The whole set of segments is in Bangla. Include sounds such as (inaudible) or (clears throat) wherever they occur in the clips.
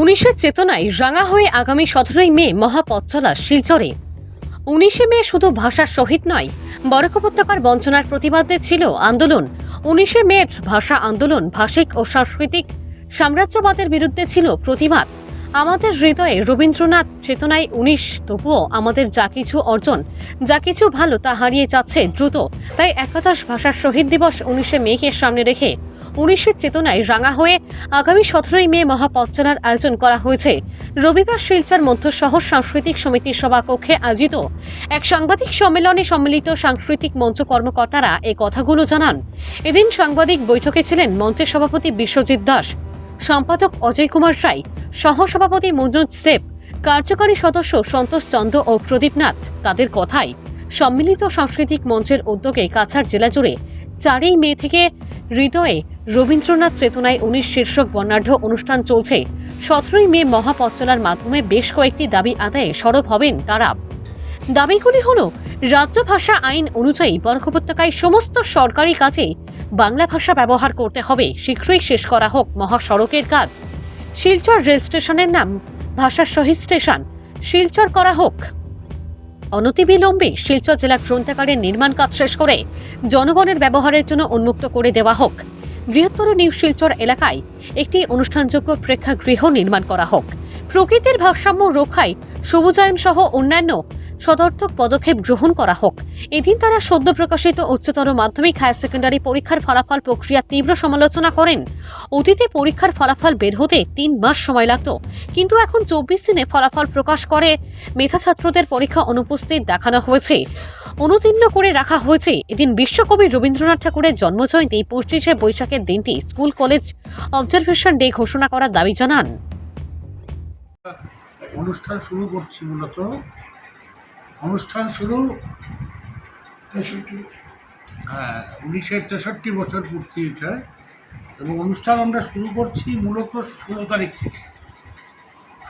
উনিশের চেতনায় রাঙা হয়ে আগামী সতেরোই মে মহাপথ চলা শিলচরে। উনিশে মে শুধু ভাষার সহিত নয় বরাক উপত্যকার বঞ্চনার প্রতিবাদে ছিল আন্দোলন। উনিশে মে ভাষা আন্দোলন ভাষিক ও সাংস্কৃতিক সাম্রাজ্যবাদের বিরুদ্ধে ছিল প্রতিবাদ। আমাদের হৃদয়ে রবীন্দ্রনাথ চেতনায় উনিশ, তবুও আমাদের যা কিছু অর্জন, যা কিছু ভালো তা হারিয়ে যাচ্ছে দ্রুত। তাই একাদশ ভাষার শহীদ দিবস উনিশে মেকে সামনে রেখে উনিশের চেতনায় রাঙা হয়ে আগামী সতেরোই মে মহাপথ আয়োজন করা হয়েছে। রবিবার শিলচর মধ্য শহর সাংস্কৃতিক সমিতির সভাকক্ষে আয়োজিত এক সাংবাদিক সম্মেলনে সম্মিলিত সাংস্কৃতিক মঞ্চ কর্মকর্তারা এই কথাগুলো জানান। এদিন সাংবাদিক বৈঠকে ছিলেন মঞ্চের সভাপতি বিশ্বজিৎ দাস, সম্পাদক অজয় কুমার রায়, সহসভাপতি মঞ্জুজ দেব, কার্যকারী সদস্য সন্তোষ চন্দ্র ও প্রদীপ নাথ। তাদের কথায় সম্মিলিত সাংস্কৃতিক মঞ্চের উদ্যোগে কাছাড় জেলা জুড়ে চারই মে থেকে হৃদয়ে রবীন্দ্রনাথ চেতনায় উনিশ শীর্ষক বর্ণাঢ্য অনুষ্ঠান চলছে। সতেরোই মে মহাপথ চলার মাধ্যমে বেশ কয়েকটি দাবি আদায়ে সরব হবেন তারা। দাবিগুলি হল, রাজ্য ভাষা আইন অনুযায়ী বরাক উপত্যকায় সমস্ত সরকারি কাজে বাংলা ভাষা ব্যবহার করতে হবে, শীঘ্রই শেষ করা হোক মহাসড়কের কাজ। শিলচর রেল স্টেশনের নাম ভাষার শহীদ স্টেশন। শিলচর করা হোক। অনতিবিলম্বে শিলচর জেলা গ্রন্থাগারের নির্মাণ কাজ শেষ করে জনগণের ব্যবহারের জন্য উন্মুক্ত করে দেওয়া হোক। বৃহত্তর নিউ শিলচর এলাকায় একটি অনুষ্ঠানযোগ্য প্রেক্ষাগৃহ নির্মাণ করা হোক। প্রকৃতির ভারসাম্য রক্ষায় সবুজায়ন সহ অন্যান্য সদর্থক পদক্ষেপ গ্রহণ করা হোক। এদিন তারা সদ্য প্রকাশিত উচ্চতর মাধ্যমিক হায়ার সেকেন্ডারি পরীক্ষার ফলাফল প্রক্রিয়া তীব্র সমালোচনা করেন। অতীতে পরীক্ষার ফলাফল বের হতে তিন মাস সময় লাগত। কিন্তু এখন চব্বিশ দিনে ফলাফল প্রকাশ করে, মেধা ছাত্রদের পরীক্ষা অনুপস্থিত দেখানো হয়েছে। অনুতীর্ণ করে রাখা হয়েছে। এদিন বিশ্বকবি রবীন্দ্রনাথ ঠাকুরের জন্মজয়ন্তী পঁচিশে বৈশাখের দিনটি স্কুল, কলেজ অবজারভেশন ডে ঘোষণা করার দাবি জানান। অনুষ্ঠান শুরু করছি মূলত। অনুষ্ঠান শুরু? হ্যাঁ উনিশের তেষট্টি বছর পূর্তি এটা। এবং অনুষ্ঠান আমরা শুরু করছি মূলত ষোলো তারিখ থেকে।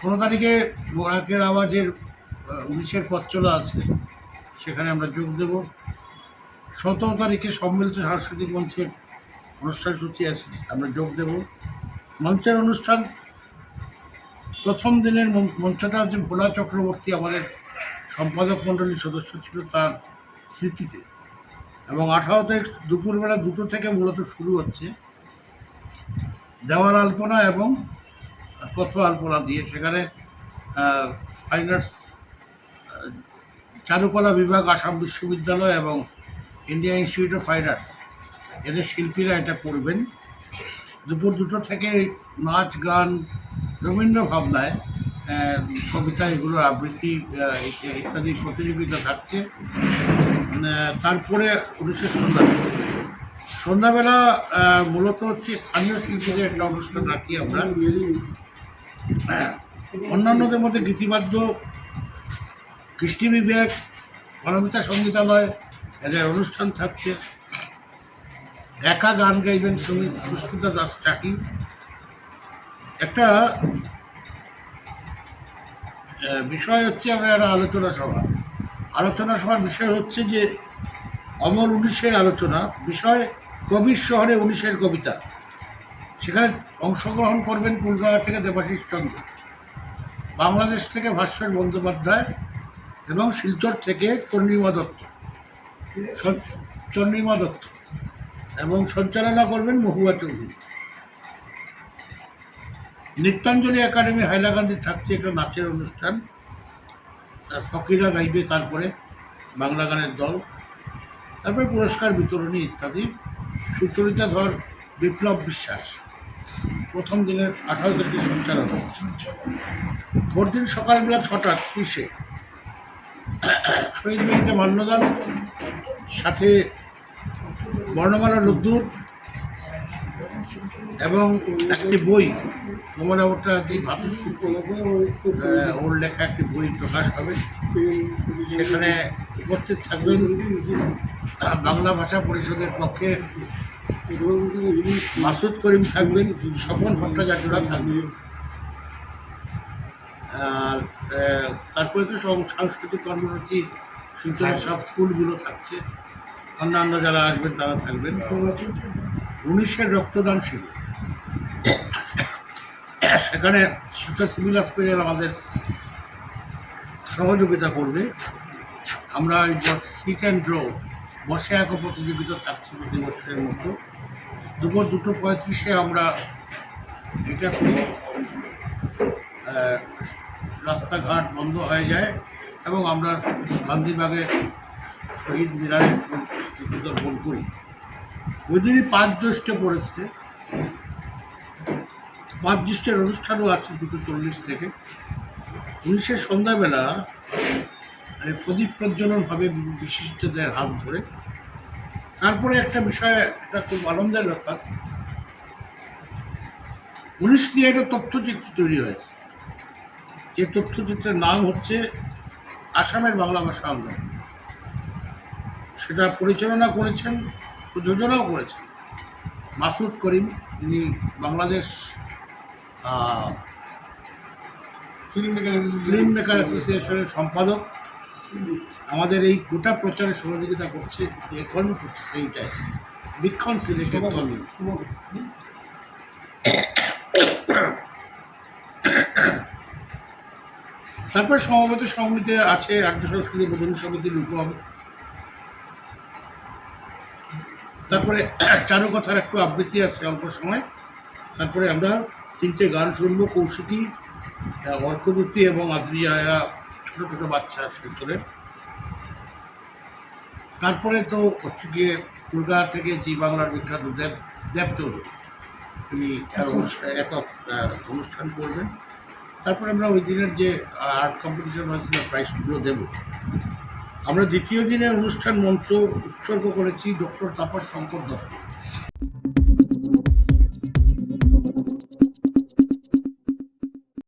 ষোলো তারিখে বরাকের আওয়াজের উনিশের পথ চলা আছে। সেখানে আমরা যোগ দেব। সতেরো তারিখে সম্মিলিত সাংস্কৃতিক মঞ্চের অনুষ্ঠান সূচি আছে, আমরা যোগ দেব। মঞ্চের অনুষ্ঠান প্রথম দিনের মঞ্চটা হচ্ছে ভোলা চক্রবর্তী আমাদের সম্পাদক মণ্ডলীর সদস্য ছিল তার স্মৃতিতে। এবং আঠারো তারিখ দুপুরবেলা দুটো থেকে মূলত শুরু হচ্ছে দেওয়াল আলপনা এবং পথ আলপনা দিয়ে। সেখানে ফাইন আর্টস চারুকলা বিভাগ, আসাম বিশ্ববিদ্যালয় এবং India Institute of Fine Arts এদের শিল্পীরা এটা করবেন। দুপুর দুটো থেকে নাচ, গান রবীন্দ্র ভাবনায় কবিতা এগুলোর আবৃত্তি ইত্যাদি- প্রতিযোগিতা থাকছে। তারপরে পুরুষের সন্ধ্যা সন্ধ্যাবেলা মূলত হচ্ছে স্থানীয় শিল্পীদের একটা অনুষ্ঠান রাখি আমরা। হ্যাঁ, অন্যান্যদের মধ্যে গীতিবাদ্য কৃষ্টি বিবেক পারমিতা সঙ্গীতালয় এদের অনুষ্ঠান থাকছে। একা গান গাইবেন সংগীত সুস্মিতা দাস চাকি। একটা বিষয় হচ্ছে আমরা একটা আলোচনা সভা। আলোচনা সভার বিষয় হচ্ছে যে অমর উনিশের আলোচনা, বিষয় কবির শহরে উনিশের কবিতা। সেখানে অংশগ্রহণ করবেন কলকাতা থেকে দেবাশিস চন্দ্র। বাংলাদেশ থেকে ভাস্কর বন্দ্যোপাধ্যায় এবং শিলচর থেকে চন্দ্রিমা দত্ত। চন্দ্রিমা দত্ত। এবং সঞ্চালনা করবেন মহুয়া চৌধুরী। নৃত্যাঞ্জলি একাডেমি হাইলাকান্দি থাকছে একটা নাচের অনুষ্ঠান। আর ফকিরা গাইবে তারপরে বাংলা গানের দল। তারপরে পুরস্কার বিতরণী ইত্যাদি। সুচরিতা ধর, বিপ্লব বিশ্বাস। প্রথম দিনের আঠারো তারিখে সঞ্চালনা পরদিন সকালবেলা ছটা ত্রিশে। শহীদ মিনিতে মান্যদান। সাথে বর্ণমালা রোদ্দুর এবং একটি বই কমলাবরটা যে ভাতুসূত্র ওর লেখা একটি বই প্রকাশ হবে। সেখানে উপস্থিত থাকবেন বাংলা ভাষা পরিষদের পক্ষে। মাসুদ করিম থাকবেন, স্বপন ভট্টাচার্যরা থাকবেন। আর তারপরে তো সাংস্কৃতিক কর্মসূচি, শিলচরের সব স্কুলগুলো থাকছে। অন্যান্য যারা আসবেন তারা থাকবেন। উনিশের রক্তদান শিবির সেখানে সেটা সিভিল হসপিটাল আমাদের সহযোগিতা করবে। আমরা ওই সিট অ্যান্ড ড্র বসে একা প্রতিযোগিতা থাকছে প্রতি বছরের মতো। দুপুর দুটো পঁয়ত্রিশে আমরা এটা করি রাস্তাঘাট বন্ধ হয়ে যায় এবং আমরা গান্ধীবাগে শহীদ মিনারে উদযাপন করি। ওই দিনই পাঁচ জ্যৈষ্ঠ পড়েছে। পাঁচ জ্যৈষ্ঠের অনুষ্ঠানও আছে দুটো চল্লিশ থেকে। উনিশের সন্ধ্যাবেলা মানে প্রদীপ প্রজ্বলন হবে বিশিষ্টদের হাত ধরে। তারপরে একটা বিষয়, এটা খুব আনন্দের ব্যাপার। উনিশ নিয়ে একটা তথ্যচিত্র তৈরি হয়েছে। যে তথ্যচিত্রের নাম হচ্ছে আসামের বাংলা ভাষা আন্দোলন। সেটা পরিচালনা করেছেন প্রযোজনাও করেছেন। মাসুদ করিম তিনি বাংলাদেশ ফিল্ম মেকার অ্যাসোসিয়েশনের সম্পাদক। আমাদের এই গোটা প্রচারে সহযোগিতা করছে এখন সেইটাই। বিক্ষণ সিলেটের তমি তারপরে সমবেত সমিতি আছে রাজ্য সংস্কৃতি বোধন সমিতির রূপম তারপরে (clears throat) চারুকথার একটু আবৃত্তি আছে অল্প সময়। তারপরে আমরা তিনটে গান শুনব কৌশিকী অর্কদূতি এবং আদ্রিয়া। এরা ছোটো ছোটো বাচ্চা শিলচরের তারপরে তো হচ্ছে গিয়ে কলকাতা থেকে জি বাংলার বিখ্যাত দেব দেব চৌধুরী। তিনি একক। অনুষ্ঠান করবেন। তারপরে আমরা ওই দিনের যে আর্ট কম্পিটিশন হয়েছিল প্রাইজগুলো দেব। আমরা দ্বিতীয় দিনের অনুষ্ঠান মঞ্চ উৎসর্গ করেছি ডক্টর তাপস শঙ্কর দত্ত।